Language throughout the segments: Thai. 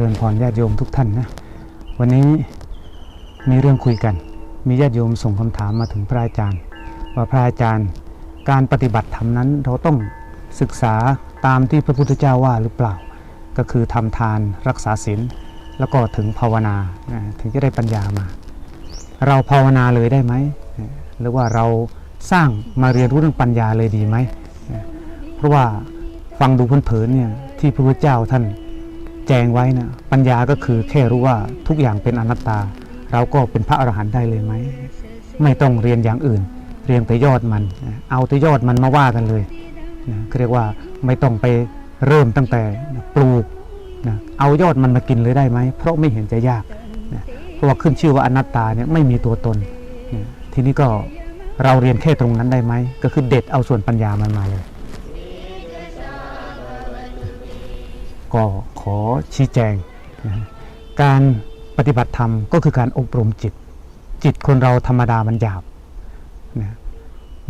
ริญพรญาติโยมทุกท่านนะวันนี้มีเรื่องคุยกัน มีญาติโยมส่งคำถามมาถึงพระอาจารย์ ว่าพระอาจารย์การปฏิบัติธรรมนั้นเราต้องศึกษาตามที่พระพุทธเจ้าว่าหรือเปล่า ก็คือทำทานรักษาศีลแล้วก็ถึงภาวนาถึงจะได้ปัญญามา เราภาวนาเลยได้ไหมหรือว่าเราสร้างมาเรียนรู้เรื่องปัญญาเลยดีไหมเพราะว่าฟังดูเผินเนี่ยที่พระพุทธเจ้าท่าน แจงไว้นะปัญญาก็คือแค่รู้ว่าทุกอย่างเป็นอนัตตา เราก็เป็นพระอรหันต์ได้เลยไหม ไม่ต้องเรียนอย่างอื่น เรียนแต่ยอดมัน เอาแต่ยอดมันมาว่ากันเลยนะเขาเรียกว่าไม่ต้องไปเริ่มตั้งแต่ปลูกนะเอายอดมันมากินเลยได้ไหม เพราะไม่เห็นจะยากนะเพราะว่าขึ้นชื่อว่าอนัตตาเนี่ยไม่มีตัวตนนะทีนี้ก็เราเรียนแค่ตรงนั้นได้ไหม ก็คือเด็ดเอาส่วนปัญญามันมาเลย ก็ขอชี้แจงนะการปฏิบัติธรรมก็คือการอบรมจิต จิตคนเราธรรมดามันหยาบนะ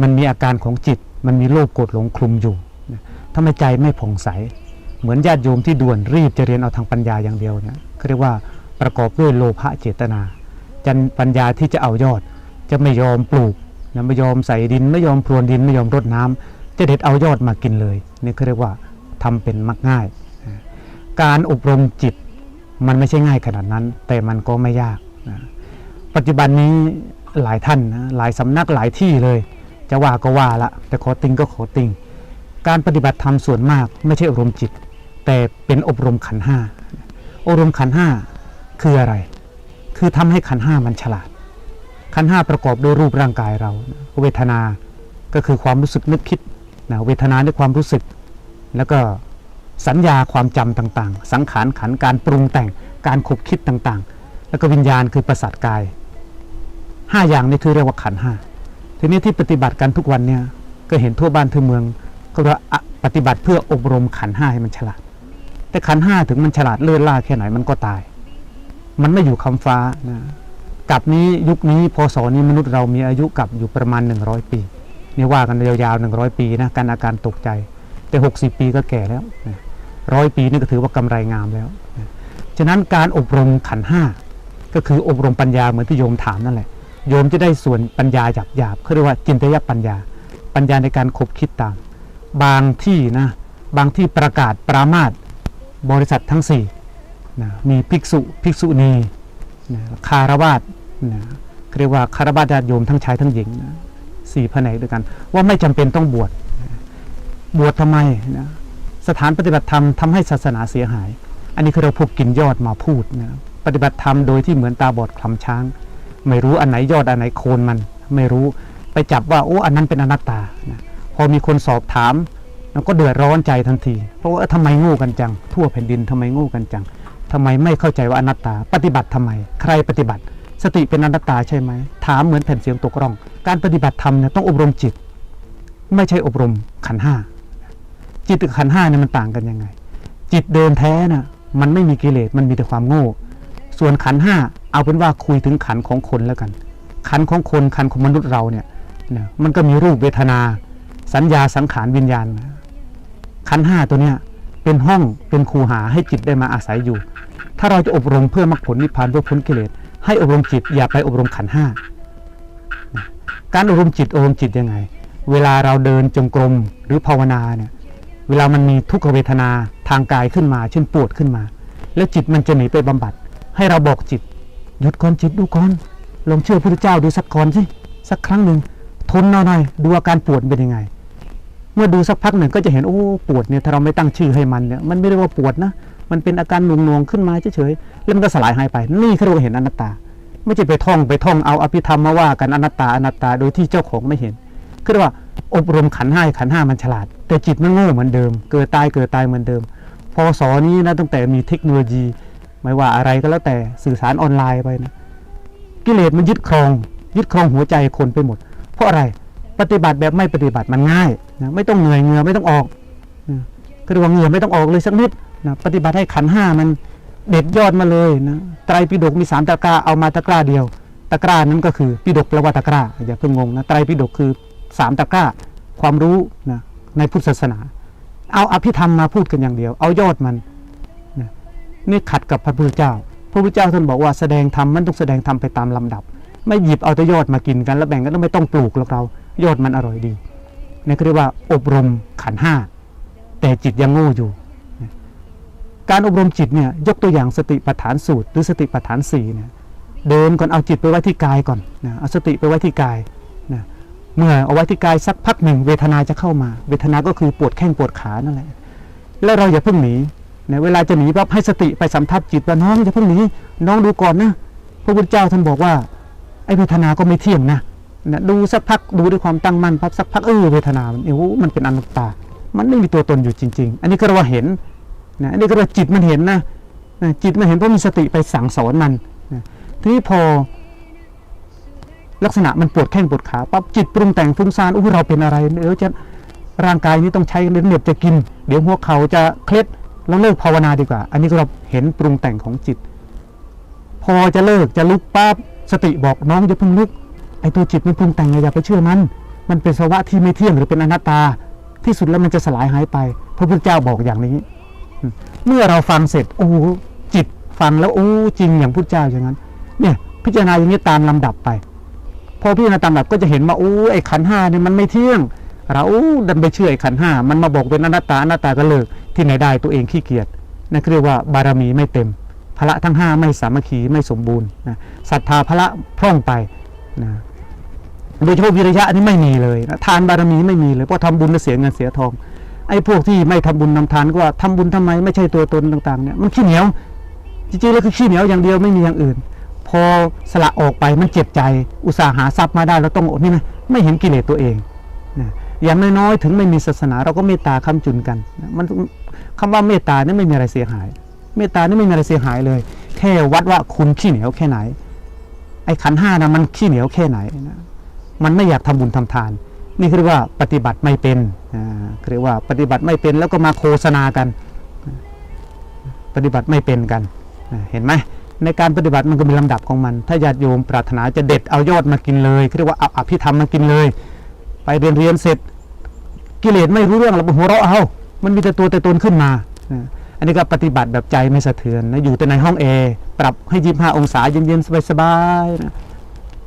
มันมีอาการของจิต มันมีโลภโกรธหลงคลุมอยู่นะถ้าไม่ใจไม่ผ่องใส เหมือนญาติโยมที่ด่วนรีบจะเรียนเอาทางปัญญาอย่างเดียวเนี่ยเขาเรียกว่าประกอบด้วยโลภะเจตนาจันปัญญาที่จะเอายอด จะไม่ยอมปลูกนะไม่ยอมใส่ดิน ไม่ยอมพรวนดินไม่ยอมรดน้ำจะเด็ดเอายอดมากินเลยนี่เขาเรียกว่าทำเป็นมักง่าย การอบรมจิตมันไม่ใช่ง่ายขนาดนั้น แต่มันก็ไม่ยากนะปัจจุบันนี้หลายท่านนะหลายสำนักหลายที่เลย จะว่าก็ว่าละแต่ขอติงก็ขอติง การปฏิบัติธรรมส่วนมากไม่ใช่อบรมจิต แต่เป็นอบรมขันห้าอบรมขันห้าคืออะไร คือทำให้ขันห้ามันฉลาด ขันห้าประกอบด้วยรูปร่างกายเรา เวทนา ก็คือความรู้สึกนึกคิดนะเวทนาด้วยความรู้สึก แล้วก็ สัญญาความจำต่างๆ สังขารขันการปรุงแต่งการขบคิดต่างๆ แล้วก็วิญญาณคือประสาทกายห้าอย่างนี้คือเรียกว่าขันห้าทีนี้ที่ปฏิบัติกันทุกวันเนี่ยก็เห็นทั่วบ้านทั่วเมือง ก็ว่าปฏิบัติเพื่ออบรมขันห้าให้มันฉลาด แต่ขันห้าถึงมันฉลาดเลื่อนล่าแค่ไหนมันก็ตาย มันไม่อยู่คำฟ้านะกับนี้ยุคนี้พศนี้มนุษย์เรามีอายุกับอยู่ประมาณ 100 ปีนี่ว่ากันยาวๆ100 ปีนะการอาการตกใจแต่ 60 ปีก็แก่แล้วนะ ร้อยปีนี่ก็ถือว่ากำไรงามแล้วฉะนั้นการอบรมขันห้าก็คืออบรมปัญญาเหมือนที่โยมถามนั่นแหละโยมจะได้ส่วนปัญญาหยาบหยาบเขาเรียกว่าจินตยปัญญา ปัญญาในการคบคิดตาม บางที่นะบางที่ประกาศปรามาสบริษัททั้ง4นะมีภิกษุภิกษุณีนะคารวาสนะเขาเรียกว่าคารวาสญาติโยมทั้งชายทั้งหญิงนะสี่แผนกด้วยกัน ว่าไม่จำเป็นต้องบวชบวชทำไมนะ สถานปฏิบัติธรรมทำให้ศาสนาเสียหาย อันนี้คือเราพวกกินยอดมาพูดนะปฏิบัติธรรมโดยที่เหมือนตาบอดคลำช้าง ไม่รู้อันไหนยอดอันไหนโคนมัน ไม่รู้ไปจับว่าโอ้อันนั้นเป็นอนัตตานะพอมีคนสอบถามเราก็เดือดร้อนใจทันที เพราะว่าทำไมโง่กันจัง ทั่วแผ่นดินทำไมโง่กันจังทำไมไม่เข้าใจว่าอนัตตา ปฏิบัติทำไม ใครปฏิบัติ สติเป็นอนัตตาใช่ไหม ถามเหมือนแผ่นเสียงตกร่อง การปฏิบัติธรรมเนี่ยต้องอบรมจิต ไม่ใช่อบรมขันห้า จิตกับขันห้าเนี่ยมันต่างกันยังไง จิตเดิมแท้น่ะมันไม่มีกิเลสมันมีแต่ความโง่ ส่วนขันห้าเอาเป็นว่าคุยถึงขันของคนแล้วกัน ขันของคนขันของมนุษย์เราเนี่ยนะมันก็มีรูปเวทนา สัญญาสังขารวิญญาณ ขันห้าตัวเนี้ยเป็นห้องเป็นคูหาให้จิตได้มาอาศัยอยู่ ถ้าเราจะอบรมเพื่อมรรคผลนิพพานเพื่อพ้นกิเลสให้อบรมจิตอย่าไปอบรมขันห้าการอบรมจิตอบรมจิตยังไง เวลาเราเดินจงกรมหรือภาวนาเนี่ย เวลามันมีทุกขเวทนาทางกายขึ้นมา เช่นปวดขึ้นมา แล้วจิตมันจะหนีไปบำบัด ให้เราบอกจิต หยุดก่อนจิตดูก่อนลองเชื่อพระพุทธเจ้าดูสักก่อนสิสักครั้งหนึ่งทนหน่อยดูอาการปวดเป็นยังไง เมื่อดูสักพักหนึ่งก็จะเห็นโอ้ปวดเนี่ยถ้าเราไม่ตั้งชื่อให้มันเนี่ยมันไม่เรียกว่าปวดนะ มันเป็นอาการหน่วงๆขึ้นมาเฉยๆแล้วมันก็สลายหายไป นี่เขาเราเห็นอนัตตา ไม่ใช่ไปท่องไปท่องเอาอภิธรรมมาว่ากันอนัตตาอนัตตาโดยที่เจ้าของไม่เห็นคือว่า อบรมขันห้าขันห้ามันฉลาด แต่จิตมันโง่เหมือนเดิม เกิดตายเกิดตายเหมือนเดิม พอสอนี้นะตั้งแต่มีเทคโนโลยี ไม่ว่าอะไรก็แล้วแต่สื่อสารออนไลน์ไปนะกิเลสมันยึดครอง ยึดครองหัวใจคนไปหมด เพราะอะไรปฏิบัติแบบไม่ปฏิบัติมันง่ายนะไม่ต้องเหนื่อยเหงื่อไม่ต้องออกนะก็เรียกว่าเหงื่อไม่ต้องออกเลยสักนิดนะปฏิบัติให้ขันห้ามันเด็ดยอดมาเลยนะไตรปิฎกมีสามตะกร้าเอามาตะกร้าเดียว ตะกร้านั้นก็คือปิฎกแปลว่าตะกร้าอย่าเพิ่งงงนะไตรปิฎกคือ สามตะกร้า ความรู้นะในพุทธศาสนา เอาอภิธรรมมาพูดกันอย่างเดียว เอายอดมันนะนี่ขัดกับพระพุทธเจ้า พระพุทธเจ้าท่านบอกว่าแสดงธรรมมันต้องแสดงธรรมไปตามลำดับ ไม่หยิบเอาแต่ยอดมากินกัน แล้วแบ่งกันแล้วไม่ต้องปลูกหรอกเรา ยอดมันอร่อยดีนี่เรียกว่าอบรมขันห้าแต่จิตยังโง่อยู่การอบรมจิตเนี่ยยกตัวอย่างสติปัฏฐานสูตร หรือสติปัฏฐานสี่เนี่ยเดินก่อนเอาจิตไปไว้ที่กายก่อนนะเอาสติไปไว้ที่กาย เมื่อเอาไว้ที่กายสักพักหนึ่งเวทนาจะเข้ามา เวทนาก็คือปวดแข้งปวดขานั่นแหละ แล้วเราอย่าเพิ่งหนีในเวลาจะหนีปั๊บให้สติไปสัมทับจิตว่าน้องอย่าเพิ่งหนีน้องดูก่อนนะพระพุทธเจ้าท่านบอกว่าไอ้เวทนาก็ไม่เที่ยงนะนะดูสักพักดูด้วยความตั้งมั่นปั๊บสักพักเออเวทนามันเออมันเป็นอนัตตา มันไม่มีตัวตนอยู่จริง ๆ อันนี้ก็เรียกว่าเห็นนะอันนี้ก็เรียกว่าจิตมันเห็นนะนะจิตมันเห็นเพราะมีสติไปสั่งสอนมันนะทีนี้พอ ลักษณะมันปวดแข้งปวดขาปั๊บจิตปรุงแต่งฟุ้งซ่านอู้เราเป็นอะไรเดี๋ยวจะร่างกายนี้ต้องใช้เลือเหน็บจะกิน เดี๋ยวหัวเข่าจะเคล็ดแล้วเลิกภาวนาดีกว่า อันนี้ก็เราเห็นปรุงแต่งของจิต พอจะเลิกจะลุกปั๊บสติบอกน้องอย่าเพิ่งลุกไอตัวจิตมันปรุงแต่งไงอย่าไปเชื่อมัน มันเป็นสภาวะที่ไม่เที่ยงหรือเป็นอนัตตา ที่สุดแล้วมันจะสลายหายไปพระพุทธเจ้าบอกอย่างนี้ เมื่อเราฟังเสร็จโอ้จิตฟังแล้วโอ้จริงอย่างพุทธเจ้าอย่างนั้น เนี่ยพิจารณาอย่างนี้ตามลำดับไป อพิจารณาตามลำดับก็จะเห็นว่าโอ้ไอ้ขันห้าเนี่ยมันไม่เที่ยง เราดันไปเชื่อไอ้ขันห้ามันมาบอกเป็นอนัตตาอนัตตาก็เลิกที่ไหนได้ตัวเองขี้เกียจนั่นคือเรียกว่าบารมีไม่เต็มพละทั้งห้าไม่สามัคคีไม่สมบูรณ์นะศรัทธาพละพร่องไปนะโดยเฉพาะวิริยะนนี้ไม่มีเลยนะทานบารมีไม่มีเลยเพราะทำบุญแล้วเสียเงินเสียทองไอ้พวกที่ไม่ทำบุญนำทานก็ว่าทำบุญทำไมไม่ใช่ตัวตนต่างๆเนี่ยมันขี้เหนียวจริงๆแล้วคือขี้เหนียวอย่างเดียวไม่มีอย่างอื่น อสละออกไปมันเจ็บใจ อุตสาห์หาทรัพย์มาได้แล้วต้องอดนี่นะไม่เห็นกิเลสตัวเองนะอย่างน้อยๆถึงไม่มีศาสนาเราก็เมตตาคำจุนกันนะมันคำว่าเมตตานี่ไม่มีอะไรเสียหาย เมตตานี่ไม่มีอะไรเสียหายเลย แค่วัดว่าคุณขี้เหนียวแค่ไหน ไอ้ขันห้านะมันขี้เหนียวแค่ไหนนะมันไม่อยากทำบุญทำทาน นี่คือเรียกว่าปฏิบัติไม่เป็นอ่าเรียกว่าปฏิบัติไม่เป็นแล้วก็มาโฆษณากัน ปฏิบัติไม่เป็นกัน เห็นไหม ในการปฏิบัติมันก็มีลำดับของมัน ถ้าญาติโยมปรารถนาจะเด็ดเอายอดมากินเลยเรียกว่าเอาอภิธรรมมากินเลย ไปเรียนเรียนเสร็จ กิเลสไม่รู้เรื่องเราหัวเราะเอามันมีแต่ตัวแต่ตนขึ้นมา อันนี้ก็ปฏิบัติแบบใจไม่สะเทือนนะอยู่แต่ในห้องแอร์ปรับให้ยี่ห้าองศาเย็นๆสบายๆนะ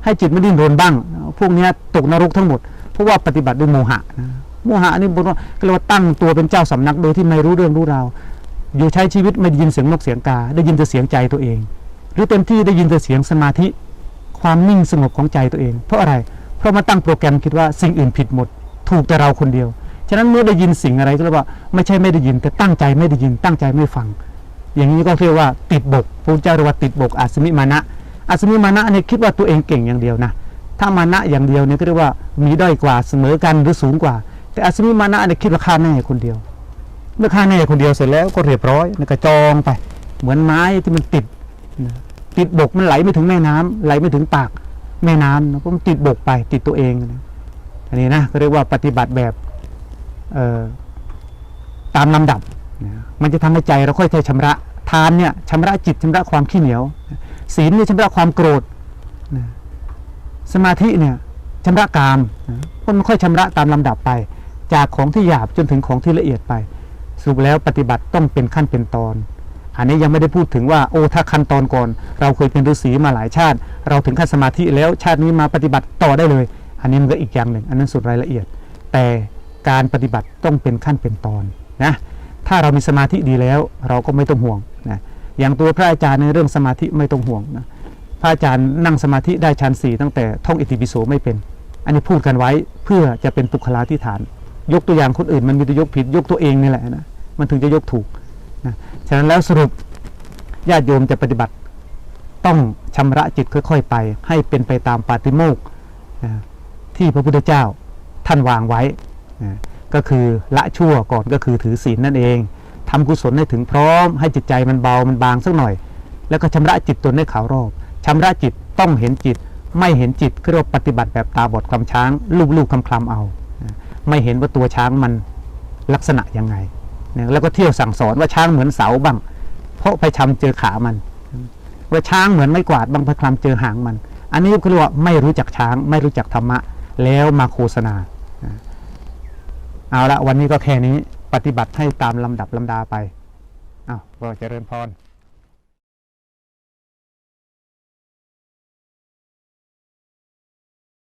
ให้จิตไม่ดิ้นรนบ้าง พวกนี้ตกนรกทั้งหมด เพราะว่าปฏิบัติด้วยโมหะนะโมหะนี่บนว่าก็เรียกว่าตั้งตัวเป็นเจ้าสำนักโดยที่ไม่รู้เรื่องรู้ราว อยู่ใช้ชีวิตไม่ได้ยินเสียงนกเสียงกา ได้ยินแต่เสียงใจตัวเอง หรือเต็มที่ได้ยินแต่เสียงสมาธิ ความนิ่งสงบของใจตัวเอง เพราะอะไร เพราะมาตั้งโปรแกรมคิดว่าสิ่งอื่นผิดหมด ถูกแต่เราคนเดียว ฉะนั้นเมื่อได้ยินสิ่งอะไรก็เรียกว่าไม่ใช่ไม่ได้ยินแต่ตั้งใจไม่ได้ยินตั้งใจไม่ฟัง อย่างนี้ก็เรียกว่าติดบกพระเจ้าเรียกว่าติดบกอาสมิมานะอาสมิมานะเนี่ยคิดว่าตัวเองเก่งอย่างเดียวนะถ้ามานะอย่างเดียวเนี่ยก็เรียกว่ามีด้อยกว่าเสมอกันหรือสูงกว่า แต่อาสมิมานะเนี่ยคิดว่าข้าแน่คนเดียว เมื่อข้าแน่คนเดียวเสร็จแล้วก็เรียบร้อยแล้วก็จองไป เหมือนไม้ที่มันติดติดบกมันไหลไม่ถึงแม่น้ำไหลไม่ถึงปากแม่น้ำนะเพราะมันติดบกไปติดตัวเองอันนี้นะก็เรียกว่าปฏิบัติแบบเอตามลำดับ มันจะทำให้ใจเราค่อยๆชำระ ทานเนี่ยชำระจิตชำระความขี้เหนียว ศีลเนี่ยชำระความโกรธสมาธิเนี่ยชำระกามนะเพราะมันค่อยชำระตามลำดับไป จากของที่หยาบจนถึงของที่ละเอียดไป สรุปแล้วปฏิบัติต้องเป็นขั้นเป็นตอน อันนี้ยังไม่ได้พูดถึงว่าโอ้ถ้าขั้นตอนก่อน เราเคยเป็นฤาษีมาหลายชาติ เราถึงขั้นสมาธิแล้วชาตินี้มาปฏิบัติต่อได้เลย อันนี้มันก็อีกอย่างหนึ่ง อันนั้นสุดรายละเอียด แต่การปฏิบัติต้องเป็นขั้นเป็นตอนนะถ้าเรามีสมาธิดีแล้วเราก็ไม่ต้องห่วงนะอย่างตัวพระอาจารย์ในเรื่องสมาธิไม่ต้องห่วงนะพระอาจารย์นั่งสมาธิได้ชั้นสี่ตั้งแต่ท่องอิติปิโสไม่เป็น อันนี้พูดกันไว้เพื่อจะเป็นปุคลาธิฐาน ยกตัวอย่างคนอื่น มันมีแต่ยกผิดยกตัวเองนี่แหละนะมันถึงจะยกถูกนะฉะนั้นแล้วสรุปญาติโยมจะปฏิบัติต้องชำระจิตค่อย ๆ ไป ให้เป็นไปตามปาติโมกข์นะที่พระพุทธเจ้าท่านวางไว้นะก็คือละชั่วก่อนก็คือถือศีลนั่นเองทำกุศลให้ถึงพร้อม ให้จิตใจมันเบามันบางสักหน่อย แล้วก็ชำระจิตตนให้ขาวรอบชำระจิตต้องเห็นจิต ไม่เห็นจิตก็เรียกว่าปฏิบัติแบบตาบอดคลำช้าง ลูบๆคลำๆเอา ไม่เห็นว่าตัวช้างมันลักษณะยังไงแล้วก็เที่ยวสั่งสอนว่าช้างเหมือนเสาบ้าง เพราะไปชำเจอขามัน ว่าช้างเหมือนไม่กวาดบางพคลำเจอหางมัน อันนี้ก็เรียกว่าไม่รู้จักช้าง ไม่รู้จักธรรมะ แล้วมาโฆษณา เอาละวันนี้ก็แค่นี้ปฏิบัติให้ตามลำดับลำดาไปอ้าวก็เจริญพร